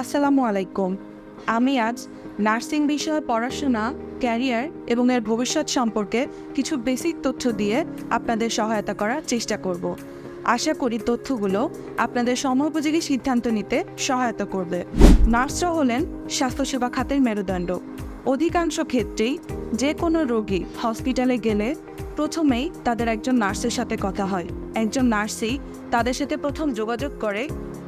আসসালামু আলাইকুম। আমি আজ নার্সিং বিষয়ে পড়াশোনা, ক্যারিয়ার এবং এর ভবিষ্যৎ সম্পর্কে কিছু বেসিক তথ্য দিয়ে আপনাদের সহায়তা করার চেষ্টা করব। আশা করি তথ্যগুলো আপনাদের সময়োপযোগী সিদ্ধান্ত নিতে সহায়তা করবে। নার্সরা হলেন স্বাস্থ্যসেবা খাতের মেরুদণ্ড। অধিকাংশ ক্ষেত্রেই যে কোনো রোগী হসপিটালে গেলে প্রথমেই তাদের একজন নার্সের সাথে কথা হয়। একজন নার্সই তাদের সাথে প্রথম যোগাযোগ করে,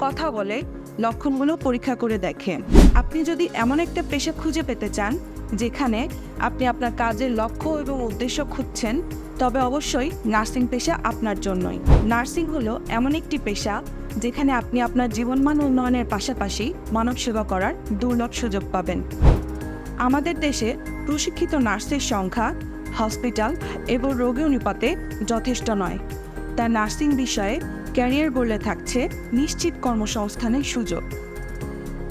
কথা বলে লক্ষণগুলো পরীক্ষা করে দেখে আপনি যদি এমন একটা পেশা খুঁজে পেতে চান, যেখানে আপনি আপনার কাজের লক্ষ্য এবং উদ্দেশ্য খুঁজছেন, তবে অবশ্যই নার্সিং পেশা আপনার জন্যই। নার্সিং হলো এমন একটি পেশা যেখানে আপনি আপনার জীবনমান উন্নয়নের পাশাপাশি মানব সেবা করার দুর্লভ সুযোগ পাবেন। আমাদের দেশে প্রশিক্ষিত নার্সের সংখ্যা হসপিটাল এবং রোগী অনুপাতে যথেষ্ট নয়। তার নার্সিং বিষয়ে ক্যারিয়ার বলে থাকছে নিশ্চিত কর্মসংস্থানের সুযোগ।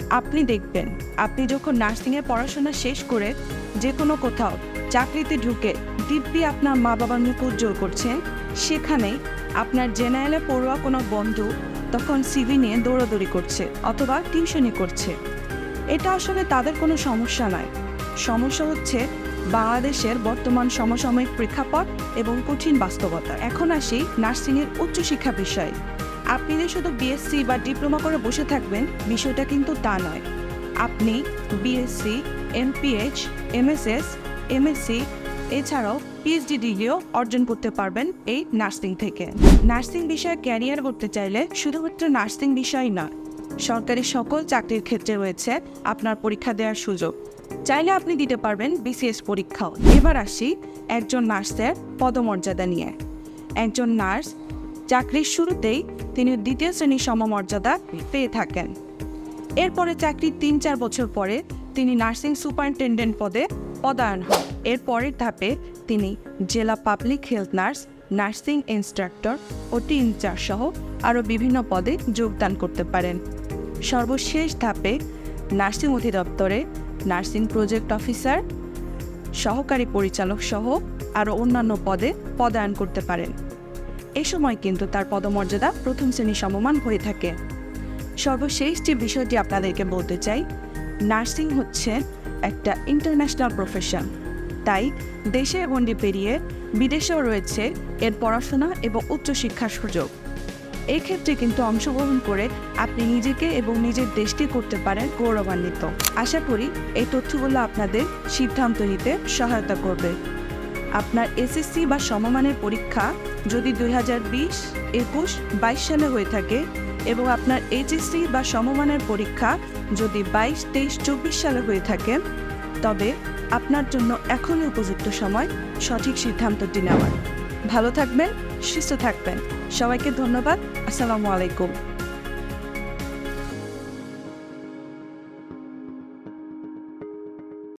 আপনি দেখবেন, আপনি যখন নার্সিংয়ে পড়াশোনা শেষ করে যে কোনো কোথাও চাকরিতে ঢুকে দিব্যি আপনার মা বাবার মুখ উজ্জ্বল করছেন সেখানেই আপনার জেনারেলে পড়ুয়া কোনো বন্ধু তখন সিভি নিয়ে দৌড়াদৌড়ি করছে অথবা টিউশনি করছে। এটা আসলে তাদের কোনো সমস্যা নয়। সমস্যা হচ্ছে বাংলাদেশের বর্তমান সমসাময়িক প্রেক্ষাপট এবং কঠিন বাস্তবতা। এখন আসি নার্সিংয়ের উচ্চশিক্ষা বিষয়। আপনি যে শুধু বিএসসি বা ডিপ্লোমা করে বসে থাকবেন, বিষয়টা কিন্তু তা নয়। আপনি বিএসসি এমপিএইচ এমএসএস এমএসসি এছাড়াও পিএইচডি ডিগ্রিও অর্জন করতে পারবেন এই নার্সিং থেকে। নার্সিং বিষয়ে ক্যারিয়ার করতে চাইলে শুধুমাত্র নার্সিং বিষয় না সরকারি সকল চাকরির ক্ষেত্রে রয়েছে আপনার পরীক্ষা দেওয়ার সুযোগ। চাইলে আপনি দিতে পারবেন বিসিএস পরীক্ষাও। এবার আসি একজন নার্সের পদমর্যাদা নিয়ে। একজন নার্স চাকরির শুরুতেই তিনি দ্বিতীয় শ্রেণির সমমর্যাদা পেয়ে থাকেন। এরপরে চাকরির তিন চার বছর পরে তিনি নার্সিং সুপারিনটেন্ডেন্ট পদে পদায়ন হন। এর পরের ধাপে তিনি জেলা public health nurse, nursing instructor O T incharge সহ আরও বিভিন্ন পদে যোগদান করতে পারেন। সর্বশেষ ধাপে নার্সিং অধিদপ্তরে নার্সিং প্রজেক্ট অফিসার, সহকারী পরিচালক সহ আরও অন্যান্য পদে পদায়ন করতে পারেন। এ সময় কিন্তু তার পদমর্যাদা প্রথম শ্রেণি সমমান হয়ে থাকে। সর্বশেষ যে বিষয়টি আপনাদেরকে বলতে চাই, নার্সিং হচ্ছে একটা ইন্টারন্যাশনাল প্রফেশন। তাই দেশে গণ্ডি পেরিয়ে বিদেশেও রয়েছে এর পড়াশোনা এবং উচ্চশিক্ষার সুযোগ। এই ক্ষেত্রে কিন্তু অংশগ্রহণ করে আপনি নিজেকে এবং নিজের দেশকে করতে পারেন গৌরবান্বিত। আশা করি এই তথ্যগুলো আপনাদের সিদ্ধান্ত নিতে সহায়তা করবে। আপনার এসএসসি বা সমমানের পরীক্ষা যদি দুই হাজার বিশ, একুশ, বাইশ সালে হয়ে থাকে এবং আপনার এইচএসসি বা সমমানের পরীক্ষা যদি বাইশ, তেইশ, চব্বিশ সালে হয়ে থাকে, তবে আপনার জন্য এখনই উপযুক্ত সময় সঠিক সিদ্ধান্তটি নেওয়ার। ভালো থাকবেন সুস্থ থাকবেন। সবাইকে ধন্যবাদ আসসালামু আলাইকুম।